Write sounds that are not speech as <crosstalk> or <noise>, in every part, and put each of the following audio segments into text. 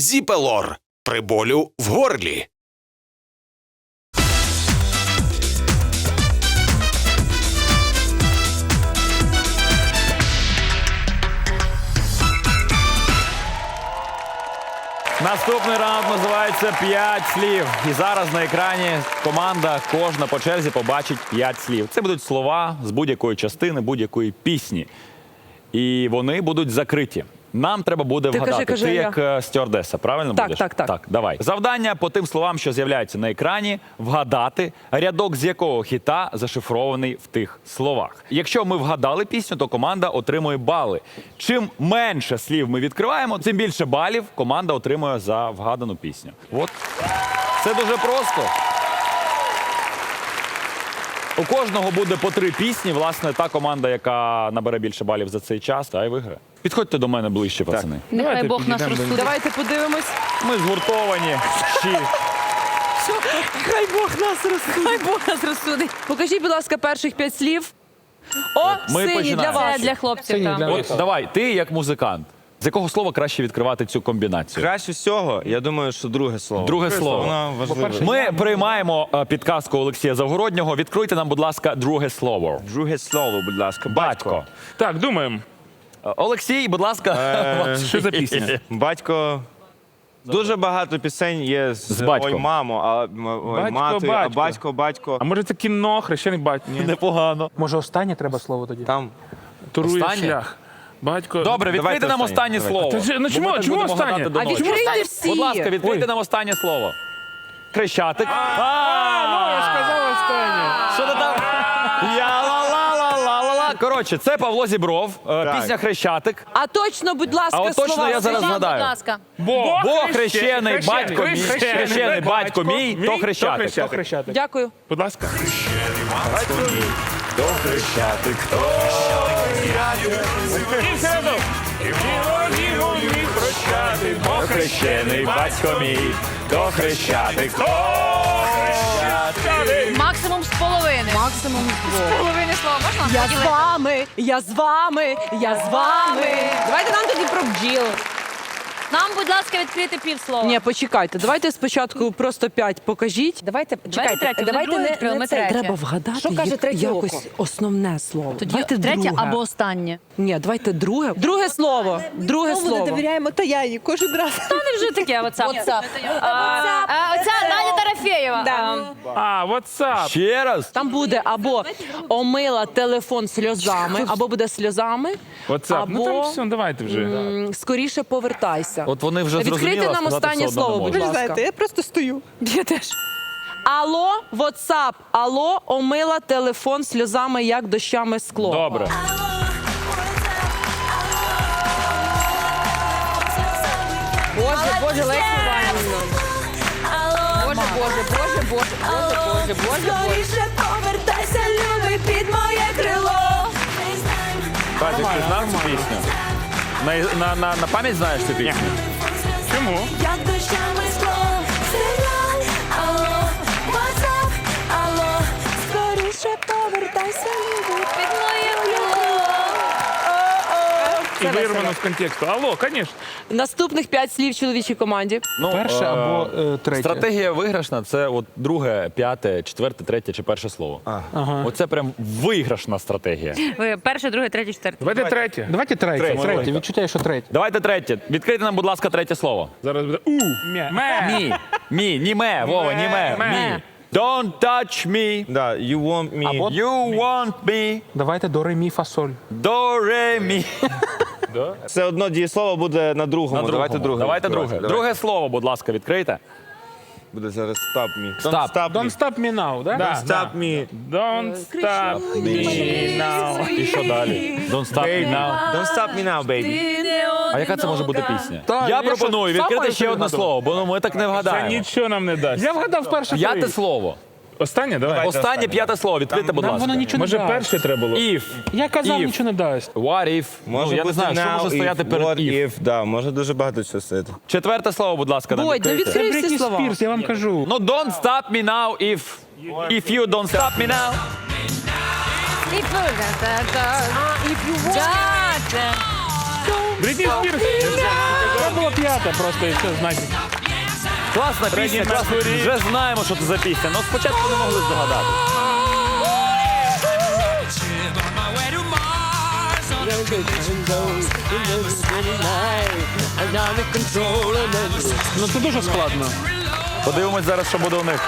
Зіпелор при болю в горлі. Наступний раунд називається «П'ять слів. І зараз на екрані команда кожна по черзі побачить п'ять слів. Це будуть слова з будь-якої частини, будь-якої пісні. І вони будуть закриті. Нам треба буде Ти вгадати. кажи, Ти я. як е, стюардеса, правильно Так, будеш? так, так. Так, давай. Завдання по тим словам, що з'являються на екрані, вгадати рядок з якого хіта зашифрований в тих словах. Якщо ми вгадали пісню, то команда отримує бали. Чим менше слів ми відкриваємо, тим більше балів команда отримує за вгадану пісню. От це дуже просто. У кожного буде по три пісні. Власне, та команда, яка набере більше балів за цей час, та й виграє. Підходьте до мене ближче, пацани. Нехай Бог нас розсудить. Давайте подивимось. Ми згуртовані. Щі. Хай Бог нас розсудить. Хай Бог нас розсудить. Покажіть, будь ласка, перших п'ять слів. О, Ми сині для починаємо. вас. Це для хлопців. там. От давай, ти як музикант. З якого слова краще відкривати цю комбінацію? Краще всього, я думаю, що друге слово. Друге слово. Воно важливе. Ми приймаємо е, підказку Олексія Завгороднього. Відкрийте нам, будь ласка, друге слово. Друге слово, будь ласка. Батько. Так, думаємо. Е, Олексій, будь ласка, ваш- <laughs> Що за пісня? Батько. Дуже багато пісень є з, З батьком. ой, мамо, а м- ой, Батько, мати, а батько. батько, батько. А може це кіно, хрещений бать? Ні. Непогано. Може, останнє треба слово тоді? Там Турує Останнє? шлях. Батько. Добре, відкрийте нам останнє. останнє слово. Та ну чому- чому останнє? А відкрийте всі. Будь ласка, відкрийте нам останнє слово. Хрещатик. Ну, я ж казав останнє. Що ти там? Я ла-ла-ла-ла-ла-ла. Коротше, це Павло Зібров, е, Так. пісня Хрещатик. А точно, будь ласка, А от точно слова. я зараз Скажіть, будь згадаю. ласка. Бог, Бог хрещений, батько мій, хрещений батько мій, то хрещатик. То Хрещатик. Дякую. Будь ласка. То хрещатик. І все. І ворогів умій прощати. Бог Хрещений батько мій, то хрещатик. То хрещений. Максимум з половини. Максимум з половини слова. Можна? Я з поділити? вами, я з вами, я з вами. Давайте нам тоді про бджіл. Нам, будь ласка, відкрити півслова. Ні, почекайте. Давайте спочатку просто п'ять покажіть. Давайте, Давайте третє, давайте друге не, відкрили, не ми це. третє. Треба вгадати Що каже як- третє якось око? основне слово. Тоді давайте третє друге. або останнє. Ні, давайте друге. Друге слово. Друге слово. довіряємо Таяні кожен раз. Та не вже таке, WhatsApp. А, Оця Надя Тарафєєва. Да. А, WhatsApp. Ще раз. Там буде або омила телефон сльозами, або буде сльозами, WhatsApp. Ну там або все, давайте вже. м, скоріше повертайся. От вони вже Відкрийте зрозуміли, нам останнє слово, будь. Ви ж ласка. знаєте, я просто стою. Я теж. Алло, WhatsApp, алло, омила телефон сльозами, як дощами скло. Добре. Боже, Боже, Лесі Іванівна. Боже, Боже, Боже, Боже, Боже, Боже, Боже, Боже. повертайся, любий, під моє крило. Катя, ти знав цю пісню? На, на, на, на пам'ять знаєш цю пісню? Чому? Як дощами скло, сигнал, алло, WhatsApp, алло, скоріше повертайся, любий, під моє крило. І вирвано з контексту. Алло, звісно. Наступних п'ять слів чоловічій команді. Ну, Перше е, або е, третє. Стратегія виграшна це от друге, п'яте, четверте, третє чи перше слово. Оце прям виграшна стратегія. Ви перше, друге, третє, четверте. Давайте третє. Давайте третє. Третє. Третє. Відчуття, що третє. Давайте третє. Відкрийте нам, будь ласка, третє слово. Зараз буде у. Ме. Мі. Мі, німе, Вова, німе. Ме. Мі. Don't touch me. Да, you want me. Або- You want me. Давайте до ре, мі, фа, соль. До ре <laughs> мі. Все одно дієслово буде на другому. На Давайте друге. Давайте друге. Давайте. Друге слово, будь ласка, відкрийте. Буде зараз stop me. Don't stop me. Don't stop me now, да? Да, Stop me. Don't stop me now. І що далі? Don't stop me now. Don't stop me now, baby. А яка це може бути пісня? Та, Я я пропоную що, сам відкрити маю ще собі одне вгадувати? слово, бо ну, ми так не Це вгадаємо. нічого нам не дасть. Я вгадав перше П'яте слово. Останнє, давай. Останнє останнє. п'яте слово. Відкрийте, будь Нам ласка. воно нічого Може не дасть. перше треба було? If. Я казав, If. нічого не дасть. What if? Може ну, я не знаю, що може стояти перед what if. if. Да, може дуже багато чого стояти. Четверте слово, будь ласка, нам Бодь, ну всі Бритні слова. Спірс, я вам кажу. Ну, don't stop me now if... If you don't stop me now. І А, і Бритні Спірс. треба було п'яте просто і все, значить. Класна пісня, класна. Вже знаємо, що це за пісня. Ну спочатку не могли здогадати. Ну це дуже складно. Подивимось зараз, що буде у них.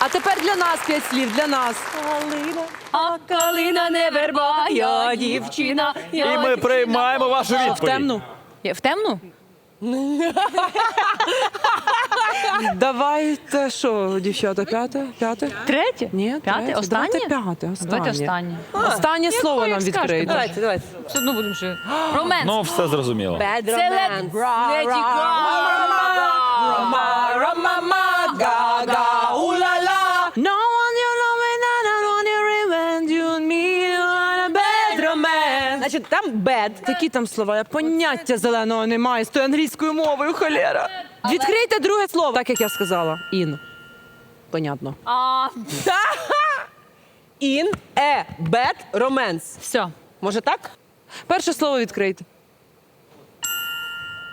А тепер для нас п'ять слів, для нас. А калина не верба, я дівчина. І ми приймаємо вашу В темну. В темну? <laughs> Давайте що, дівчата, п'яте? П'яте? Третє? Ні, П'яте? третє. Останнє? Давайте п'яте, останнє. Давайте останнє. Останнє слово нам відкрийте. Давайте, давайте. Все одно будемо ще. Роменс. Ну, все зрозуміло. Bad Це romance. Леді No one you know me, I don't your revenge, you and me, you want a bad romance. Значить, там bad. Такі там слова, я поняття зеленого не маю з тою англійською мовою, холєра. Відкрийте друге слово, так як я сказала. Ін. Понятно. А, In a bad romance. Все. Може так? Перше слово відкрийте.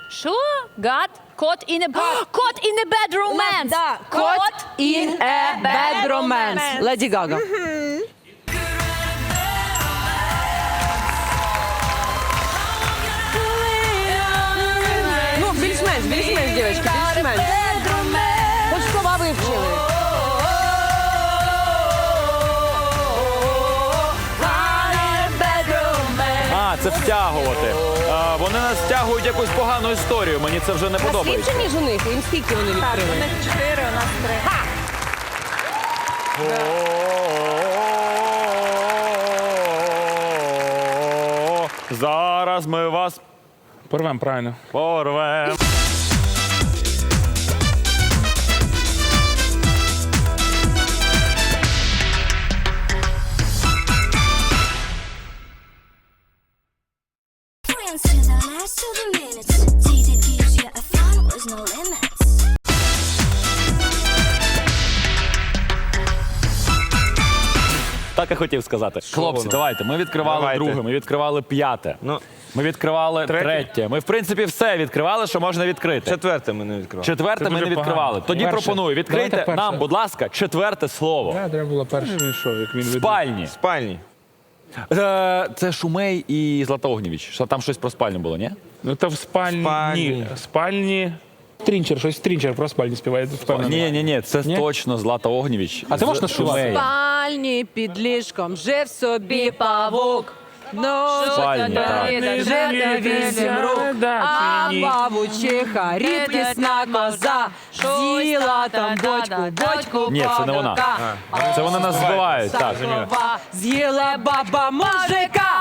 що? Got caught in a caught in a bad romance. Да. Caught in a bad romance. Леді Гага. Ну, більш-менш, більш-менш. Хоч слова вивчили. А, це втягувати. А, вони нас втягують якусь погану історію. Мені це вже не Нас подобається. ліпше, ніж у них. Їм скільки вони відкрили? Чотири, у нас три. Зараз ми вас Порвем, правильно. порвем. Так і хотів сказати. Хлопці, воно? давайте. Ми відкривали Давайте. друге, ми відкривали п'яте. Ну, Ми відкривали Третє. третє. Ми, в принципі, все відкривали, що можна відкрити. четверте ми не відкривали. Четверте Це ми не відкривали. Тоді Перше. пропоную відкрийте Давайте перше. нам, будь ласка, четверте слово. Да, треба було перше. Він йшов, як він В веде. спальні. Спальні. Е, Це Шумей і Злата Огнєвіч. Що Там щось про спальню було, ні? Ну то в спальні. Спальні. Ні, спальні. Трінчер, щось трінчер про спальні співає, впевнений. Ні, ні, ні, це Ні? точно Злата Огнєвіч. А ти можеш наспівати? Шумеєм. Спальні під ліжком жив собі павук. Ну, Спальні, так. Вже на вісім рук, а ні? бабучиха, рідкісна коза, з'їла там бочку, бочку Ні, це не вона. Це вони нас збивають. Так. З'їла баба мужика.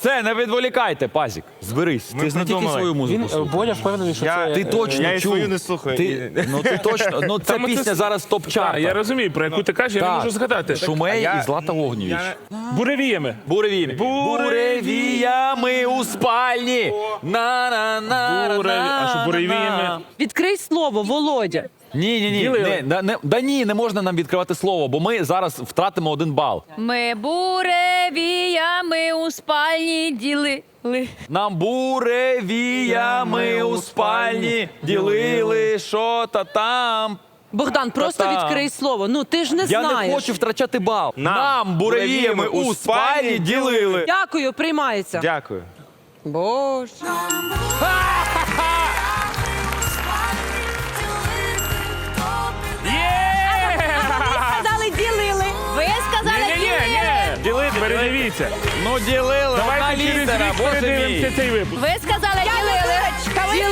Все, не відволікайте, Пазік. Зберись. Ми ти ж не тільки придумали. свою Він музику. е, слухай. Бодя впевнений, що Я- це. Ти е, точно Я і чув. свою не слухаю. Ти, ну ти точно. Ну ця Та ми це пісня зараз топ Так, чарта я розумію, про яку ти кажеш, я не можу згадати. Шумей і Злата Огнєвіч. Буревіями. Буревіями. Буревіями у спальні. на на на Буреві- а що, буревіями? Відкрий слово, Володя. Ні, ні, ні. Ділили? Не, да, не, да ні, не можна нам відкривати слово, бо ми зараз втратимо один бал. Ми буревіями у спальні ділили. Нам буревіями у спальні ділили, що та там. Богдан, просто Та-та. відкрий слово. Ну ти ж не Я знаєш. не хочу втрачати бал. Нам Нам буревіями у спальні ділили. Дякую, приймається. Дякую. Боже. Передивіться. Ну ділили, одна Давайте через літера, рік боже передивимося мій. цей випуск. Ви сказали ділили.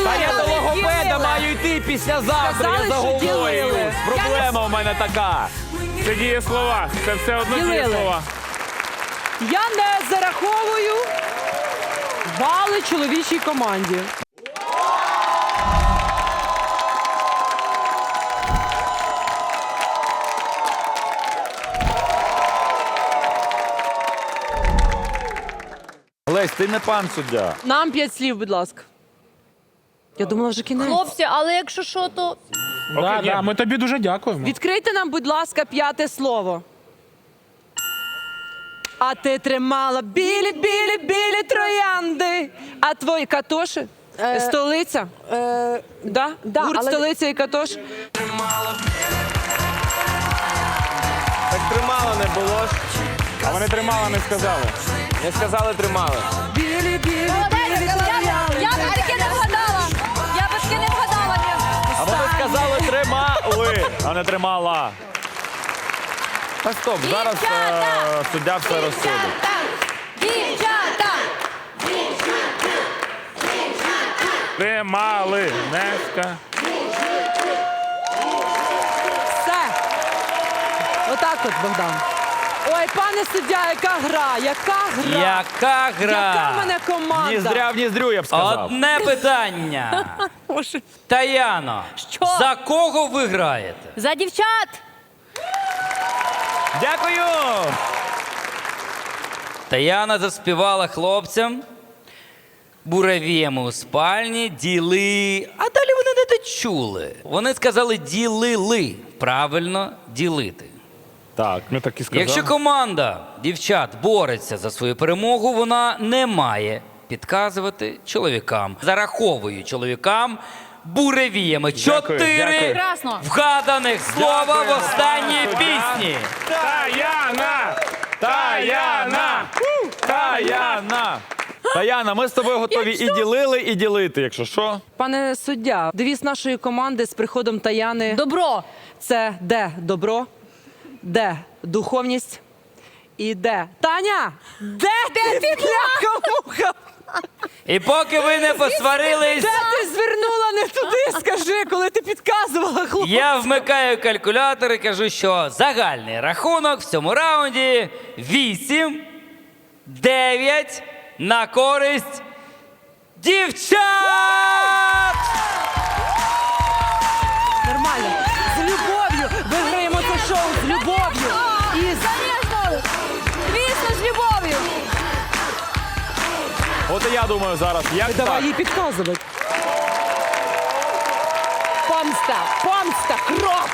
Та я до логопеда маю йти післязавтра, Сказали, я що заговорююсь. Проблема у мене така. Це діє слова. Це все одно діє Ділили. слова. Я не зараховую бали чоловічій команді. Лесь, ти не пан суддя. Нам п'ять слів, будь ласка. Я думала, вже кінець. Хлопці, але якщо що, то Да, Окей, да, ми тобі дуже дякуємо. Відкрийте нам, будь ласка, п'яте слово. А ти тримала білі, білі, білі троянди. А твої катоші Столиця? Е, Да? да, Гурт але- столиця і Катош? Так тримало не було ж. А вони тримала, не сказали. Не сказали тримали. Білі, білі, Я таки не вгадала. Я таки не вгадала. А вони сказали тримали, а не тримала. А стоп, зараз е, суддя все розсудить. Дівчата! Тримали, не ска. Все. Отак от, Богдан. Ой, пане суддя, яка гра, яка гра. Яка гра? Яка в мене команда? Ніздря в ніздрю, я б сказав. Одне питання. <laughs> Таяно, Що? за кого ви граєте? За дівчат! Дякую! Таяна заспівала хлопцям. Буравіємо у спальні, діли. А далі вони не дочули. Вони сказали ділили. Правильно ділити. Так. Ми так і сказали. Якщо команда дівчат бореться за свою перемогу, вона не має підказувати чоловікам. Зараховую чоловікам буревіями. Чотири дякую. Прекрасно. вгаданих слова в останній пісні. Таяна! Таяна! Таяна! Таяна, ми з тобою готові і ділили, і ділити, якщо що. Пане суддя, девіз нашої команди з приходом Таяни Добро! це де добро, де духовність і де Таня! Де, ти бляха-муха? І поки ви не посварились, Де ти звернула не туди? Скажи, коли ти підказувала хлопцю. я вмикаю калькулятор і кажу, що загальний рахунок в цьому раунді 8, 9 на користь дівчат! Я думаю зараз, як Давай так? їй підказувати. Помста, помста, кров,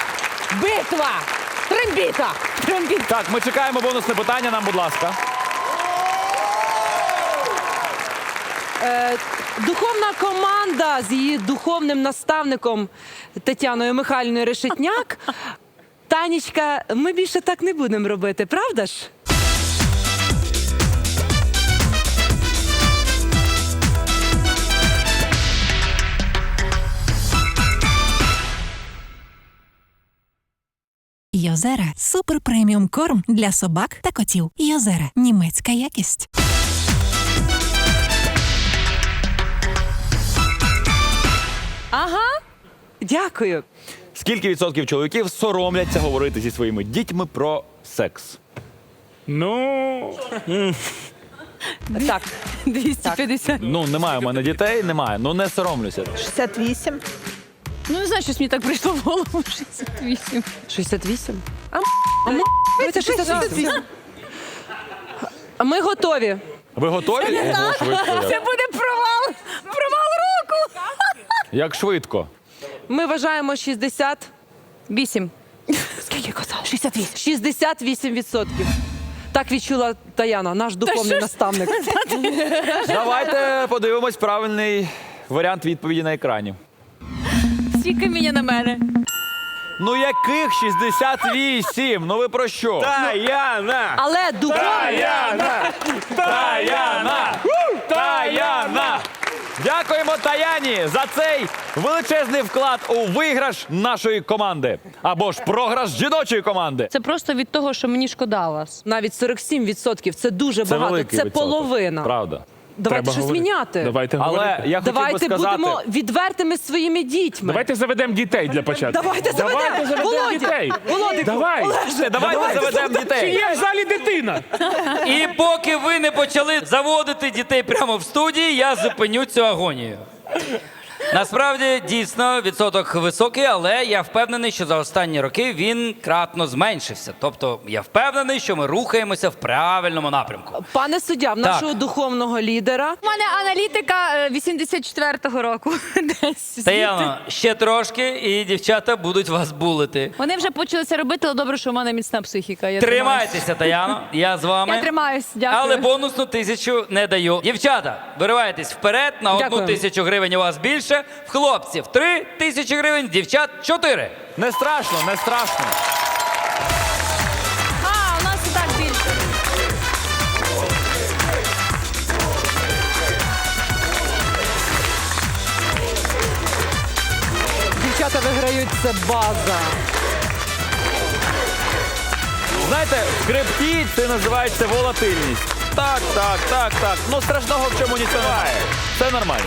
битва, трембіта, трембіта. Так, ми чекаємо бонусне питання нам, будь ласка. Е, Духовна команда з її духовним наставником Тетяною Михайлівною Решетняк. Танечка, ми більше так не будемо робити, правда ж? Йозера супер преміум корм для собак та котів. Йозера німецька якість. Ага. Дякую. Скільки відсотків чоловіків соромляться говорити зі своїми дітьми про секс? Ну, Так. 250. Ну, немає у мене дітей, немає. Ну не соромлюся. 68. Ну, не знаю, щось мені так прийшло в голову. <laughs> 68. 68? А, м- це 68. А Ми готові. Ви готові? Ого, швидко. Це Як, буде провал! Провал року! як швидко. Ми вважаємо 60. 8. Скільки казав? 68. 68 відсотків. Так відчула Таяна, наш духовний наставник. <laughs> Давайте подивимось правильний варіант відповіді на екрані. Всі каміння на мене. Ну яких 68? Ну ви про що? Таяна! Але духовний. Таяна! Таяна! Таяна! Дякуємо Таяні за цей величезний вклад у виграш нашої команди. Або ж програш жіночої команди. Це просто від того, що мені шкода вас. Навіть 47 відсотків. Це дуже Це багато. великий Це відсоток. половина. Правда. Давайте Треба щось говорити. міняти. Давайте Але я хотів би Давайте сказати, будемо відвертими своїми дітьми. Давайте заведемо дітей для початку. Давайте заведемо. Давайте заведемо Володя, дітей. Володику, Давай. Олеже, давайте заведемо Чи дітей. є в залі дитина? І поки ви не почали заводити дітей прямо в студії, я зупиню цю агонію. Насправді дійсно відсоток високий, але я впевнений, що за останні роки він кратно зменшився. Тобто я впевнений, що ми рухаємося в правильному напрямку. Пане суддя, в Так. нашого духовного лідера У мене аналітика е, 84-го року. <laughs> Десь. Таяно, ще трошки, і дівчата будуть вас булити. Вони вже почали це робити, але добре, що в мене міцна психіка. Я Тримайтеся, Таяно, я з вами. Я тримаюсь, дякую. Але бонусну тисячу не даю. Дівчата, виривайтесь вперед на одну Дякую. тисячу гривень у вас більше. В хлопців три тисячі гривень, дівчат чотири. Не страшно, не страшно. А, у нас і так більше. дівчата виграють це база. Знаєте, в крипті це називається волатильність. Так, так, так, так. Ну страшного в чому нічого немає. Це нормально.